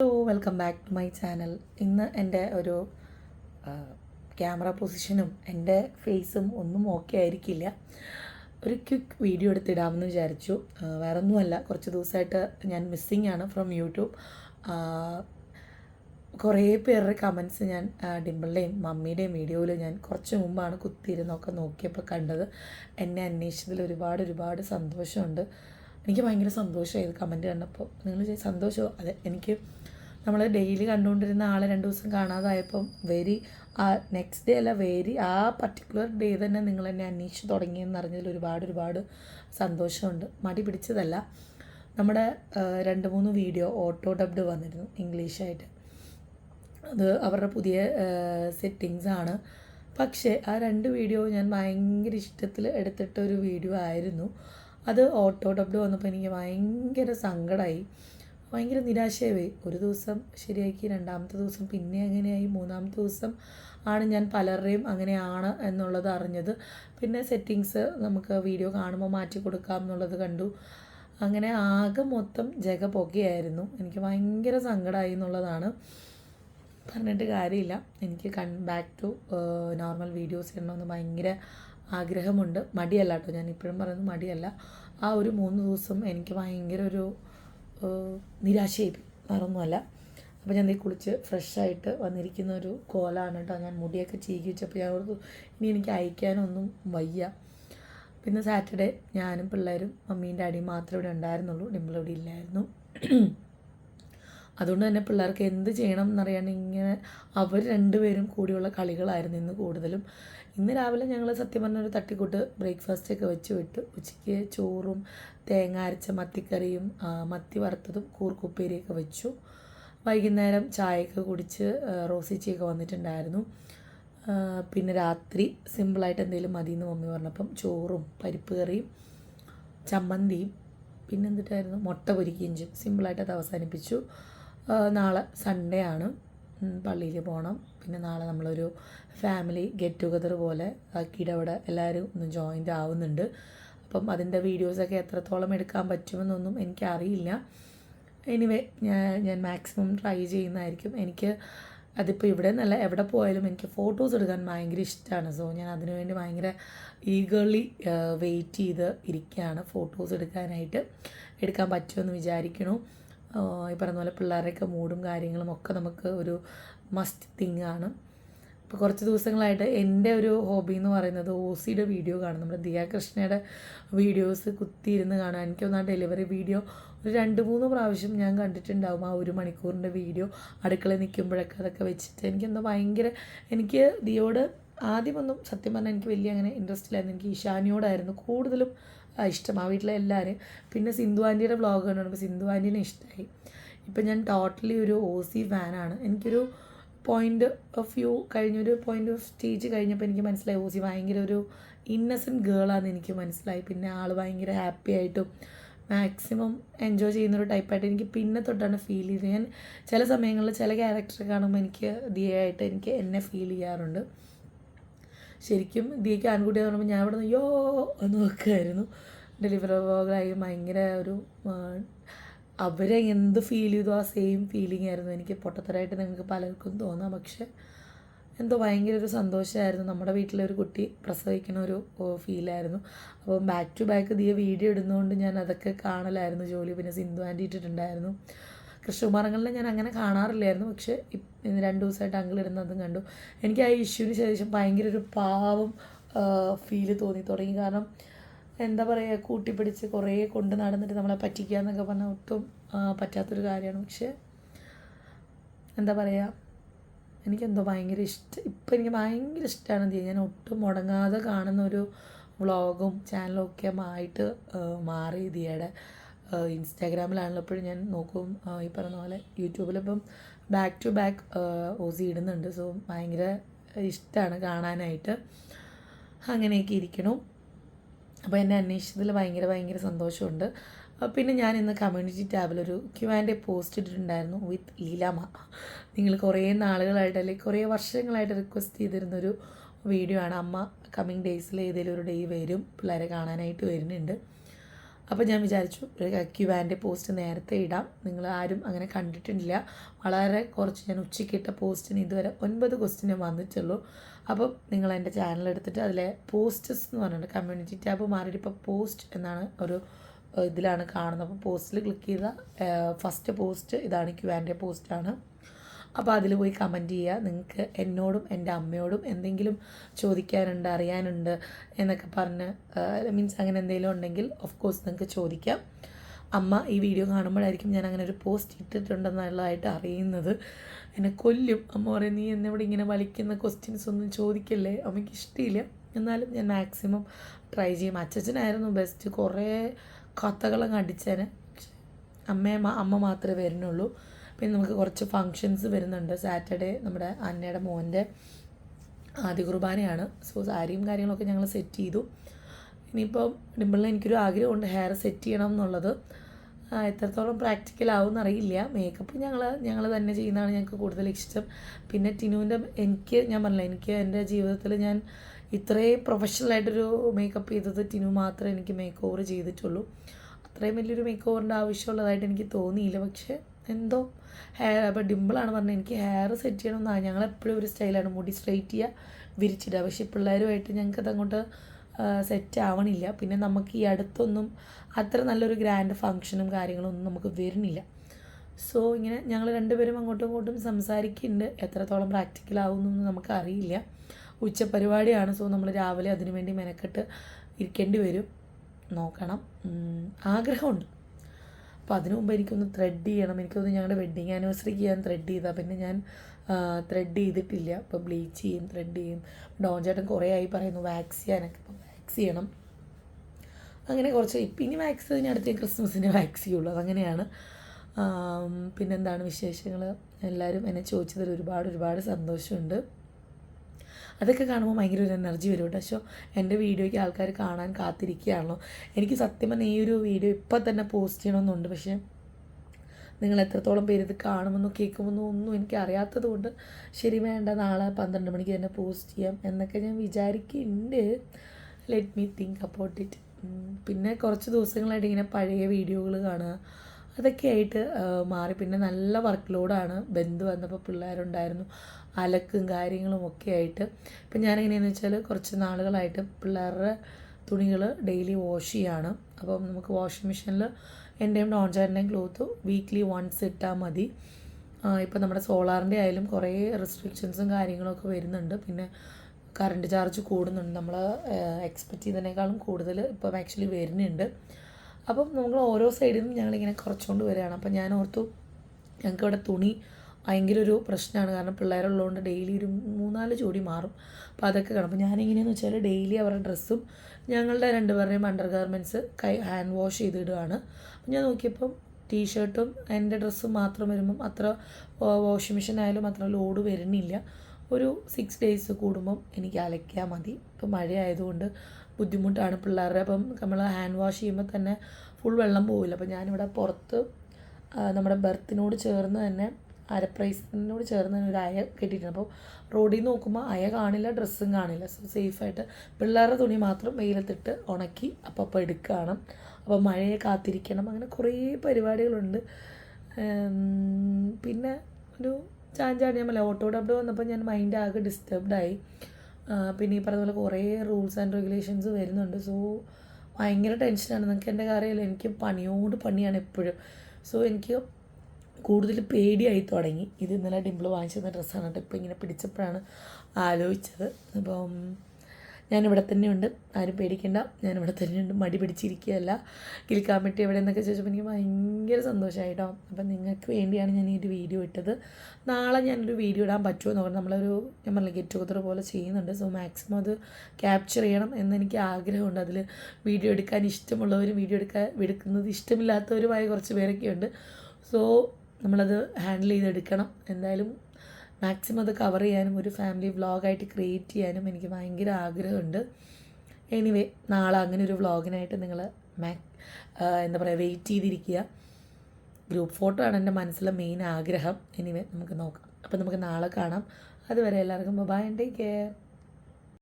Hello welcome back to my channel ഇന്ന് എന്റെ ഒരു ക്യാമറ പൊസിഷനും എന്റെ ഫേസും ഒന്നും ഓക്കെ ആയിരിക്കില്ല. ഒരു ക്വിക്ക് വീഡിയോ എടുത്തിടാമെന്ന് വിചാരിച്ചു. ആ, വേറെ ഒന്നുമല്ല കുറച്ച് ദിവസമായിട്ട് ഞാൻ മിസ്സിങ് ആണ് ഫ്രം യൂട്യൂബ് കുറേ പേരുടെ കമൻസ് ഞാൻ ആ, ഡിംപിളിന്റെയും മമ്മിയുടെയും വീഡിയോയിൽ ഞാൻ കുറച്ച് മുമ്പാണ് കുത്തിയിരുന്നൊക്കെ നോക്കിയപ്പോൾ കണ്ടത്. എന്നെ അന്വേഷിച്ചതിൽ ഒരുപാട് ഒരുപാട് സന്തോഷമുണ്ട്. എനിക്ക് ഭയങ്കര സന്തോഷമായി ഇത് കമന്റ് കണ്ടപ്പോൾ നിങ്ങൾ സന്തോഷമോ അതെ എനിക്ക് നമ്മൾ ഡെയിലി കണ്ടുകൊണ്ടിരുന്ന ആളെ രണ്ട് ദിവസം കാണാതായപ്പം വെരി ആ നെക്സ്റ്റ് ഡേ അല്ല വെരി ആ പർട്ടിക്കുലർ ഡേ തന്നെ നിങ്ങൾ എന്നെ അന്വേഷിച്ച് തുടങ്ങിയെന്ന് അറിഞ്ഞതിൽ ഒരുപാട് ഒരുപാട് സന്തോഷമുണ്ട്. മടി പിടിച്ചതല്ല. നമ്മുടെ രണ്ട് മൂന്ന് വീഡിയോ ഓട്ടോ ഡബ്ഡ് വന്നിരുന്നു ഇംഗ്ലീഷായിട്ട്. അത് അവരുടെ പുതിയ സെറ്റിങ്സ് ആണ്. പക്ഷേ ആ രണ്ട് വീഡിയോ ഞാൻ ഭയങ്കര ഇഷ്ടത്തിൽ എടുത്തിട്ട ഒരു വീഡിയോ ആയിരുന്നു. അത് ഓട്ടോ ഡബ്ഡ് വന്നപ്പോൾ എനിക്ക് ഭയങ്കര സങ്കടമായി ഭയങ്കര നിരാശയായി ഒരു ദിവസം ശരിയാക്കി രണ്ടാമത്തെ ദിവസം പിന്നെ അങ്ങനെയായി മൂന്നാമത്തെ ദിവസം ആണ് ഞാൻ പലരുടെയും അങ്ങനെയാണ് എന്നുള്ളത് അറിഞ്ഞത്. പിന്നെ സെറ്റിങ്സ് നമുക്ക് വീഡിയോ കാണുമ്പോൾ മാറ്റി കൊടുക്കാം എന്നുള്ളത് കണ്ടു. അങ്ങനെ ആകെ മൊത്തം ജഗ പുകയായിരുന്നു. എനിക്ക് ഭയങ്കര സങ്കടമായി എന്നുള്ളതാണ്. പറഞ്ഞിട്ട് കാര്യമില്ല. എനിക്ക് come back to normal videos ഇടണമെന്ന് ഭയങ്കര ആഗ്രഹമുണ്ട്. മടിയല്ല കേട്ടോ ഞാൻ ഇപ്പോഴും പറയുന്നത് മടിയല്ല. ആ ഒരു മൂന്ന് ദിവസം എനിക്ക് ഭയങ്കര ഒരു നിരാശയായി. വേറൊന്നുമല്ല. അപ്പോൾ ഞാൻ ദേ കുളിച്ച് ഫ്രഷായിട്ട് വന്നിരിക്കുന്ന ഒരു കോലാണ് കേട്ടോ ഞാൻ മുടിയൊക്കെ ചീകി വെച്ചപ്പോൾ ഞാൻ ഓർത്തു ഇനി എനിക്ക് അയക്കാനൊന്നും വയ്യ. പിന്നെ സാറ്റർഡേ ഞാനും പിള്ളേരും മമ്മീന്റെ ഡാഡിയും മാത്രമേ ഇവിടെ ഉണ്ടായിരുന്നുള്ളൂ. ഡിമ്പിൾ ഇവിടെ ഇല്ലായിരുന്നു. അതുകൊണ്ട് തന്നെ പിള്ളേർക്ക് എന്ത് ചെയ്യണം എന്നറിയാണ്ട് ഇങ്ങനെ അവർ രണ്ടുപേരും കൂടിയുള്ള കളികളായിരുന്നു ഇന്ന് കൂടുതലും. ഇന്ന് രാവിലെ ഞങ്ങൾ സത്യം പറഞ്ഞ ഒരു തട്ടിക്കൂട്ട് ബ്രേക്ക്ഫാസ്റ്റ് ഒക്കെ വെച്ച് വിട്ടു. ഉച്ചയ്ക്ക് ചോറും തേങ്ങ അരച്ച മത്തിക്കറിയും മത്തി വറുത്തതും കൂർക്കുപ്പേരിയൊക്കെ വെച്ചു. വൈകുന്നേരം ചായയൊക്കെ കുടിച്ച് റോസിച്ചിയൊക്കെ വന്നിട്ടുണ്ടായിരുന്നു. പിന്നെ രാത്രി സിമ്പിളായിട്ട് എന്തെങ്കിലും മതി എന്ന് മമ്മി പറഞ്ഞപ്പം ചോറും പരിപ്പ് കറിയും ചമ്മന്തിയും പിന്നെ എന്തിട്ടായിരുന്നു? മുട്ട പൊരിക്കുകയും സിമ്പിളായിട്ട് അത് അവസാനിപ്പിച്ചു. നാളെ സൺഡേ ആണ്. പള്ളിയിൽ പോകണം പിന്നെ നാളെ നമ്മളൊരു ഫാമിലി ഗെറ്റ് ടുഗദർ പോലെ ആക്കിയിട്ട് അവിടെ എല്ലാവരും ഒന്ന് ജോയിന്റ് ആവുന്നുണ്ട്. അപ്പം അതിന്റെ വീഡിയോസൊക്കെ എത്രത്തോളം എടുക്കാൻ പറ്റുമെന്നൊന്നും എനിക്കറിയില്ല. എനിവേ ഞാൻ ഞാൻ മാക്സിമം ട്രൈ ചെയ്യുന്നതായിരിക്കും. എനിക്ക് അതിപ്പോൾ ഇവിടെ നിന്നല്ല എവിടെ പോയാലും എനിക്ക് ഫോട്ടോസ് എടുക്കാൻ ഭയങ്കര ഇഷ്ടമാണ്. സോ ഞാൻ അതിനുവേണ്ടി ഭയങ്കര ഈഗർലി വെയിറ്റ് ചെയ്ത് ഇരിക്കുകയാണ്. ഫോട്ടോസ് എടുക്കാനായിട്ട് എടുക്കാൻ പറ്റുമെന്ന് വിചാരിക്കണു ഈ പറഞ്ഞ പോലെ പിള്ളേരുടെയൊക്കെ മൂടും കാര്യങ്ങളും ഒക്കെ നമുക്ക് ഒരു മസ്റ്റ് തിങ് ആണ്. ഇപ്പോൾ കുറച്ച് ദിവസങ്ങളായിട്ട് എന്റെ ഒരു ഹോബി എന്ന് പറയുന്നത് ഒ സിയുടെ വീഡിയോ കാണും. നമ്മുടെ ദിയ കൃഷ്ണയുടെ വീഡിയോസ് കുത്തിയിരുന്ന് കാണാൻ എനിക്കൊന്ന് ആ ഡെലിവറി വീഡിയോ ഒരു രണ്ട് മൂന്ന് പ്രാവശ്യം ഞാൻ കണ്ടിട്ടുണ്ടാവും. ആ ഒരു മണിക്കൂറിന്റെ വീഡിയോ അടുക്കളയിൽ നിൽക്കുമ്പോഴൊക്കെ അതൊക്കെ വെച്ചിട്ട് എനിക്കെന്തോ ഭയങ്കര എനിക്ക് ദിയോട് ആദ്യമൊന്നും സത്യം പറഞ്ഞാൽ എനിക്ക് വലിയ അങ്ങനെ ഇൻട്രസ്റ്റ് ഇല്ലായിരുന്നു. എനിക്ക് ഇഷാനിയോടായിരുന്നു കൂടുതലും ഇഷ്ടം. ആ വീട്ടിലെ എല്ലാവരും പിന്നെ സിന്ധു ആന്റിയുടെ വ്ളോഗ് കണ്ടുകൊണ്ട് സിന്ധു ആന്റീനെ ഇഷ്ടമായി ഇപ്പം ഞാൻ ടോട്ടലി ഒരു ഒ സി ഫാനാണ് എനിക്കൊരു പോയിന്റ് ഓഫ് വ്യൂ കഴിഞ്ഞൊരു പോയിന്റ് ഓഫ് സ്റ്റേജ് കഴിഞ്ഞപ്പോൾ എനിക്ക് മനസ്സിലായി ഓസി ഭയങ്കര ഒരു ഇന്നസെന്റ് ഗേളാണെന്ന് എനിക്ക് മനസ്സിലായി. പിന്നെ ആൾ ഭയങ്കര ഹാപ്പി ആയിട്ടും മാക്സിമം എൻജോയ് ചെയ്യുന്നൊരു ടൈപ്പായിട്ട് എനിക്ക് പിന്നെ തൊട്ടാണ് ഫീൽ ചെയ്തത്. ഞാൻ ചില സമയങ്ങളിൽ ചില ക്യാരക്ടർ കാണുമ്പോൾ എനിക്ക് ദിയായിട്ട് എനിക്ക് എന്നെ ഫീൽ ചെയ്യാറുണ്ട്. ശരിക്കും ദിയയ്ക്ക് എന്ന് പറയുമ്പോൾ ഞാൻ ഇവിടെ നിന്ന് യോ എന്ന് നോക്കുമായിരുന്നു ഡെലിവറി ബോയ് ഭയങ്കര ഒരു അവരെ എന്ത് ഫീൽ ചെയ്തു? ആ സെയിം ഫീലിംഗ് ആയിരുന്നു. എനിക്ക് പൊട്ടത്തരായിട്ട് നിങ്ങൾക്ക് പലർക്കും തോന്നാം. പക്ഷെ എന്തോ ഭയങ്കര ഒരു സന്തോഷമായിരുന്നു നമ്മുടെ വീട്ടിലെ ഒരു കുട്ടി പ്രസവിക്കുന്ന ഒരു ഫീലായിരുന്നു അപ്പം back to back Diya video ഇടുന്നതുകൊണ്ട് ഞാൻ അതൊക്കെ കാണലായിരുന്നു. ജോലി പിന്നെ സിന്ധു ആന്റി ഇട്ടിട്ടുണ്ടായിരുന്നു. കൃഷ്ണകുമാരങ്ങളിൽ ഞാൻ അങ്ങനെ കാണാറില്ലായിരുന്നു. പക്ഷേ രണ്ട് ദിവസമായിട്ട് അങ്കിൾ ഇടുന്നതും കണ്ടു. എനിക്ക് ആ ഇഷ്യൂവിന് ശേഷം ഭയങ്കര ഒരു പാവം ഫീൽ തോന്നി. തുടങ്ങി. കാരണം എന്താ പറയുക കൂട്ടിപ്പിടിച്ച് കുറേ കൊണ്ട് നടന്നിട്ട് നമ്മളെ പറ്റിക്കുക എന്നൊക്കെ പറഞ്ഞാൽ ഒട്ടും പറ്റാത്തൊരു കാര്യമാണ്. പക്ഷേ എന്താ പറയുക എനിക്കെന്തോ ഭയങ്കര ഇഷ്ടം ഇപ്പം എനിക്ക് ഭയങ്കര ഇഷ്ടമാണ് എന്ത് ഞാൻ ഒട്ടും മുടങ്ങാതെ കാണുന്ന ഒരു വ്ളോഗും ചാനലും ഒക്കെ ആയിട്ട് മാറി ദിയയുടെ ഇൻസ്റ്റാഗ്രാമിലാണല്ലോ എപ്പോഴും ഞാൻ നോക്കും ഈ പറഞ്ഞ പോലെ യൂട്യൂബിലിപ്പം back to back O C ഇടുന്നുണ്ട്. സോ ഭയങ്കര ഇഷ്ടമാണ് കാണാനായിട്ട്. അങ്ങനെയൊക്കെ ഇരിക്കണു. അപ്പോൾ എന്നെ അന്വേഷിച്ചതിൽ ഭയങ്കര ഭയങ്കര സന്തോഷമുണ്ട്. പിന്നെ ഞാൻ ഇന്ന് കമ്മ്യൂണിറ്റി ടാബിലൊരു ക്യു ആൻഡ് എ പോസ്റ്റ് ഇട്ടിട്ടുണ്ടായിരുന്നു വിത്ത് ലീലാമ നിങ്ങൾ കുറേ നാളുകളായിട്ട് അല്ലെങ്കിൽ കുറേ വർഷങ്ങളായിട്ട് റിക്വസ്റ്റ് ചെയ്തിരുന്നൊരു വീഡിയോ ആണ്. അമ്മ കമ്മിങ് ഡേയ്സിൽ ഏതെങ്കിലും ഒരു ഡേ വരും പിള്ളേരെ കാണാനായിട്ട് വരുന്നുണ്ട്. അപ്പോൾ ഞാൻ വിചാരിച്ചു ഒരു ക്യുവാന്റെ പോസ്റ്റ് നേരത്തെ ഇടാം. നിങ്ങൾ ആരും അങ്ങനെ കണ്ടിട്ടില്ല. വളരെ കുറച്ച് ഞാൻ ഉച്ചയ്ക്കിട്ട പോസ്റ്റിന് ഇതുവരെ ഒൻപത് ക്വസ്റ്റിനെ വന്നിട്ടുള്ളൂ. അപ്പം നിങ്ങൾ എന്റെ ചാനൽ എടുത്തിട്ട് അതിലെ പോസ്റ്റസ് എന്ന് പറഞ്ഞിട്ട് കമ്മ്യൂണിറ്റി ടാബ് മാറിയിട്ട് ഇപ്പോൾ പോസ്റ്റ് എന്നാണ് ഒരു ഇതിലാണ് കാണുന്നത്. അപ്പോൾ പോസ്റ്റിൽ ക്ലിക്ക് ചെയ്താൽ ഫസ്റ്റ് പോസ്റ്റ് ഇതാണ് ക്യുവാന്റെ പോസ്റ്റാണ് അപ്പോൾ അതിൽ പോയി കമന്റ് ചെയ്യുക. നിങ്ങൾക്ക് എന്നോടും എന്റെ അമ്മയോടും എന്തെങ്കിലും ചോദിക്കാനുണ്ട് അറിയാനുണ്ട് എന്നൊക്കെ പറഞ്ഞ് മീൻസ് അങ്ങനെ എന്തെങ്കിലും ഉണ്ടെങ്കിൽ ഓഫ് കോഴ്സ് നിങ്ങൾക്ക് ചോദിക്കാം. അമ്മ ഈ വീഡിയോ കാണുമ്പോഴായിരിക്കും ഞാൻ അങ്ങനെ ഒരു പോസ്റ്റ് ഇട്ടിട്ടുണ്ടെന്നുള്ളതായിട്ട് അറിയുന്നത്. എന്നെ കൊല്ലും. അമ്മ പറയും നീ എന്നോട് ഇങ്ങനെ വലിക്കുന്ന ക്വസ്റ്റ്യൻസ് ഒന്നും ചോദിക്കല്ലേ? അമ്മയ്ക്ക് ഇഷ്ടമില്ല എന്നാലും ഞാൻ മാക്സിമം ട്രൈ ചെയ്യും. അച്ഛച്ചനായിരുന്നു ബെസ്റ്റ് കുറേ കഥകളങ്ങ് അടിച്ചേനെ. അമ്മേ അമ്മയെ അമ്മ മാത്രമേ വരുന്നുള്ളൂ. പിന്നെ നമുക്ക് കുറച്ച് ഫങ്ഷൻസ് വരുന്നുണ്ട്. സാറ്റർഡേ നമ്മുടെ അന്നയുടെ മോന്റെ ആദ്യ കുർബാനയാണ് സോ സാരിയും കാര്യങ്ങളൊക്കെ ഞങ്ങൾ സെറ്റ് ചെയ്തു. ഇനിയിപ്പം ഡിമ്പിളിന് എനിക്കൊരു ആഗ്രഹമുണ്ട്. ഹെയർ സെറ്റ് ചെയ്യണം എന്നുള്ളത്. എത്രത്തോളം പ്രാക്ടിക്കൽ ആവും എന്നറിയില്ല. മേക്കപ്പ് ഞങ്ങൾ ഞങ്ങൾ തന്നെ ചെയ്യുന്നതാണ് ഞങ്ങൾക്ക് കൂടുതൽ ഇഷ്ടം. പിന്നെ ടിനുവിന്റെ എനിക്ക് ഞാൻ പറഞ്ഞില്ല എനിക്ക് എന്റെ ജീവിതത്തിൽ ഞാൻ ഇത്രയും പ്രൊഫഷണലായിട്ടൊരു മേക്കപ്പ് ചെയ്തത് ടിനു മാത്രമേ എനിക്ക് മേക്ക് ഓവർ ചെയ്തിട്ടുള്ളൂ. അത്രയും വലിയൊരു മേക്ക് ഓവറിന്റെ ആവശ്യമുള്ളതായിട്ട് എനിക്ക് തോന്നിയില്ല. പക്ഷേ എന്തോ ഹെയർ അപ്പോൾ ഡിമ്പിളാണ് പറഞ്ഞത്. എനിക്ക് ഹെയർ സെറ്റ് ചെയ്യണമെന്നാണ് ഞങ്ങൾ എപ്പോഴും ഒരു സ്റ്റൈലാണ് മുടി സ്ട്രെയിറ്റ് ചെയ്യുക വിരിച്ചിടുക പക്ഷേ പിള്ളേരുമായിട്ട് ഞങ്ങൾക്കത് അങ്ങോട്ട് സെറ്റ് ആവണില്ല. പിന്നെ നമുക്ക് ഈ അടുത്തൊന്നും അത്ര നല്ലൊരു ഗ്രാൻഡ് ഫങ്ഷനും കാര്യങ്ങളും ഒന്നും നമുക്ക് വരുന്നില്ല. സോ ഇങ്ങനെ ഞങ്ങൾ രണ്ടുപേരും അങ്ങോട്ടും ഇങ്ങോട്ടും സംസാരിക്കുന്നുണ്ട്. എത്രത്തോളം പ്രാക്ടിക്കൽ ആവുമെന്നൊന്നും നമുക്ക് അറിയില്ല ഉച്ച പരിപാടിയാണ് സോ നമ്മൾ രാവിലെ അതിനുവേണ്ടി മെനക്കെട്ട് ഇരിക്കേണ്ടി വരും. നോക്കണം. ആഗ്രഹമുണ്ട്. അപ്പോൾ അതിനു മുമ്പ് എനിക്കൊന്ന് ത്രെഡ് ചെയ്യണം. എനിക്കൊന്ന് ഞങ്ങളുടെ വെഡ്ഡിങ് ആനിവേഴ്സറിക്ക് ഞാൻ ത്രെഡ് ചെയ്താൽ പിന്നെ ഞാൻ ത്രെഡ് ചെയ്തിട്ടില്ല. അപ്പോൾ ബ്ലീച്ച് ചെയ്യും ത്രെഡ് ചെയ്യും. ഡോൺ കുറേ ആയി പറയുന്നു വാക്സ് ചെയ്യാനൊക്കെ അപ്പോൾ വാക്സ് ചെയ്യണം. അങ്ങനെ കുറച്ച് ഇപ്പം ഇനി വാക്സ് ഞാൻ അടുത്ത ക്രിസ്മസിന് വാക്സ് ചെയ്യുള്ളൂ. അതങ്ങനെയാണ്. പിന്നെന്താണ് വിശേഷങ്ങൾ എല്ലാവരും എന്നെ ചോദിച്ചതിൽ ഒരുപാട് ഒരുപാട് സന്തോഷമുണ്ട്. അതൊക്കെ കാണുമ്പോൾ ഭയങ്കര ഒരു എനർജി വരും കേട്ടോ. പക്ഷേ എന്റെ വീഡിയോയ്ക്ക് ആൾക്കാർ കാണാൻ കാത്തിരിക്കുകയാണല്ലോ. എനിക്ക് സത്യം പറഞ്ഞാൽ ഈ ഒരു വീഡിയോ ഇപ്പം തന്നെ പോസ്റ്റ് ചെയ്യണമെന്നുണ്ട്. പക്ഷേ നിങ്ങൾ എത്രത്തോളം പേര് ഇത് കാണുമെന്നോ കേൾക്കുമെന്നോ ഒന്നും എനിക്ക് അറിയാത്തത് കൊണ്ട് ശരി വേണ്ട നാളെ പന്ത്രണ്ട് മണിക്ക് തന്നെ പോസ്റ്റ് ചെയ്യാം എന്നൊക്കെ ഞാൻ വിചാരിക്കുന്നുണ്ട്. Let me think about it പിന്നെ കുറച്ച് ദിവസങ്ങളായിട്ട് ഇങ്ങനെ പഴയ വീഡിയോകൾ കാണുക. അതൊക്കെ ആയിട്ട് മാറി. പിന്നെ നല്ല വർക്ക് ലോഡാണ് ബന്ധു വന്നപ്പോൾ പിള്ളേരുണ്ടായിരുന്നു. അലക്കും കാര്യങ്ങളും ഒക്കെ ആയിട്ട്. ഇപ്പം ഞാനെങ്ങനെയാണെന്ന് വെച്ചാൽ കുറച്ച് നാളുകളായിട്ട് പിള്ളേരുടെ തുണികൾ ഡെയിലി വാഷ് ചെയ്യാണ്. അപ്പം നമുക്ക് വാഷിംഗ് മെഷീനിൽ എന്റെയും ഡോൺ ചേട്ടന്റെയും ക്ലോത്ത് വീക്ക്ലി വൺസ് ഇട്ടാൽ മതി ഇപ്പം നമ്മുടെ സോളാറിന്റെ ആയാലും കുറേ റെസ്ട്രിക്ഷൻസും കാര്യങ്ങളൊക്കെ വരുന്നുണ്ട്. പിന്നെ കറണ്ട് ചാർജ് കൂടുന്നുണ്ട്. നമ്മൾ എക്സ്പെക്റ്റ് ചെയ്തതിനേക്കാളും കൂടുതൽ ഇപ്പം ആക്ച്വലി വരുന്നുണ്ട്. അപ്പം നമ്മൾ ഓരോ സൈഡിൽ നിന്നും ഞങ്ങളിങ്ങനെ കുറച്ചുകൊണ്ട് വരികയാണ്. അപ്പം ഞാൻ ഓർത്തു ഞങ്ങൾക്ക് ഇവിടെ തുണി ഭയങ്കര ഒരു പ്രശ്നമാണ്. കാരണം പിള്ളേരുള്ളതുകൊണ്ട് ഡെയിലി ഒരു മൂന്നാൽ ജോഡി മാറും. അപ്പോൾ അതൊക്കെ കാണും. അപ്പോൾ ഞാനെങ്ങനെയാണെന്ന് വെച്ചാൽ ഡെയിലി അവരുടെ ഡ്രസ്സും ഞങ്ങളുടെ രണ്ടുപേരുടെയും അണ്ടർ ഗാർമെന്റ്സ് കൈ ഹാൻഡ് വാഷ് ചെയ്തിടുകയാണ് അപ്പം ഞാൻ നോക്കിയപ്പം ടീഷർട്ടും എന്റെ ഡ്രസ്സും മാത്രം വരുമ്പം അത്ര വാഷിംഗ് മെഷീൻ ആയാലും അത്ര ലോഡ് വരുന്നില്ല. ഒരു സിക്സ് ഡേയ്സ് കൂടുമ്പം എനിക്ക് അലക്കിയാൽ മതി. ഇപ്പം മഴയായതുകൊണ്ട് ബുദ്ധിമുട്ടാണ് പിള്ളേരുടെ. അപ്പം നമ്മൾ ഹാൻഡ് വാഷ് ചെയ്യുമ്പോൾ തന്നെ ഫുൾ വെള്ളം പോവില്ല. അപ്പം ഞാനിവിടെ പുറത്ത് നമ്മുടെ ബർത്തിനോട് ചേർന്ന് തന്നെ അരപ്രൈസിനോട് ചേർന്ന് ഒരു അയ കെട്ടിയിട്ടുണ്ട്. അപ്പോൾ റോഡിൽ നിന്ന് നോക്കുമ്പോൾ അയ കാണില്ല ഡ്രസ്സും കാണില്ല. സോ സേഫായിട്ട് പിള്ളേരുടെ തുണി മാത്രം വെയിലത്തിട്ട് ഉണക്കി അപ്പം അപ്പം എടുക്കുകയാണ്. അപ്പോൾ മഴയെ കാത്തിരിക്കണം. അങ്ങനെ കുറേ പരിപാടികളുണ്ട്. പിന്നെ ഒരു ചാഞ്ചാടി ഞാൻ ഓട്ടോ ഡബ്ഡ് വന്നപ്പോൾ ഞാൻ മൈൻഡ് ആകെ ഡിസ്റ്റർബ്ഡായി പിന്നെ ഈ പറഞ്ഞ പോലെ കുറേ റൂൾസ് ആൻഡ് റെഗുലേഷൻസ് വരുന്നുണ്ട്. സോ ഭയങ്കര ടെൻഷനാണ് നിങ്ങൾക്ക് എന്റെ കാര്യമല്ല എനിക്ക് പണിയോട് പണിയാണ് എപ്പോഴും. സോ എനിക്ക് കൂടുതൽ പേടിയായി തുടങ്ങി. ഇത് ഇന്നലെ ഡിംപിൾ വാങ്ങിച്ചിരുന്ന ഡ്രസ്സാണ് കേട്ടോ. ഇപ്പോൾ ഇങ്ങനെ പിടിച്ചപ്പോഴാണ് ആലോചിച്ചത്. അപ്പം ഞാനിവിടെ തന്നെയുണ്ട്. ആരും പേടിക്കണ്ട. ഞാനിവിടെ തന്നെയുണ്ട്. മടി പിടിച്ചിരിക്കുകയല്ല. കിൽക്കാൻ പറ്റി എവിടെ എന്നൊക്കെ ചോദിച്ചപ്പോൾ എനിക്ക് ഭയങ്കര സന്തോഷമായിട്ടോ അപ്പം നിങ്ങൾക്ക് വേണ്ടിയാണ് ഞാൻ ഈ ഒരു വീഡിയോ ഇട്ടത്. നാളെ ഞാനൊരു വീഡിയോ ഇടാൻ പറ്റുമോ എന്ന് പറഞ്ഞാൽ നമ്മളൊരു ഞാൻ പറഞ്ഞ ഗെറ്റ് ടുഗദർ പോലെ ചെയ്യുന്നുണ്ട്. സോ മാക്സിമം അത് ക്യാപ്ചർ ചെയ്യണം എന്നെനിക്ക് ആഗ്രഹമുണ്ട്. അതിൽ വീഡിയോ എടുക്കാൻ ഇഷ്ടമുള്ളവരും വീഡിയോ എടുക്കാൻ എടുക്കുന്നത് ഇഷ്ടമില്ലാത്തവരുമായ കുറച്ച് പേരൊക്കെയുണ്ട്. സോ നമ്മളത് ഹാൻഡിൽ ചെയ്തെടുക്കണം. എന്തായാലും മാക്സിമം അത് കവർ ചെയ്യാനും ഒരു ഫാമിലി വ്ളോഗായിട്ട് ക്രിയേറ്റ് ചെയ്യാനും എനിക്ക് ഭയങ്കര ആഗ്രഹമുണ്ട്. എനിവേ നാളെ അങ്ങനെ ഒരു വ്ളോഗിനായിട്ട് നിങ്ങൾ മാക് എന്താ പറയുക വെയിറ്റ് ചെയ്തിരിക്കുക. ഗ്രൂപ്പ് ഫോട്ടോ ആണ് എന്റെ മനസ്സിലെ മെയിൻ ആഗ്രഹം. എനിവേ നമുക്ക് നോക്കാം. അപ്പോൾ നമുക്ക് നാളെ കാണാം. അതുവരെ എല്ലാവർക്കും ബൈ ആൻഡ് ടേക്ക് കെയർ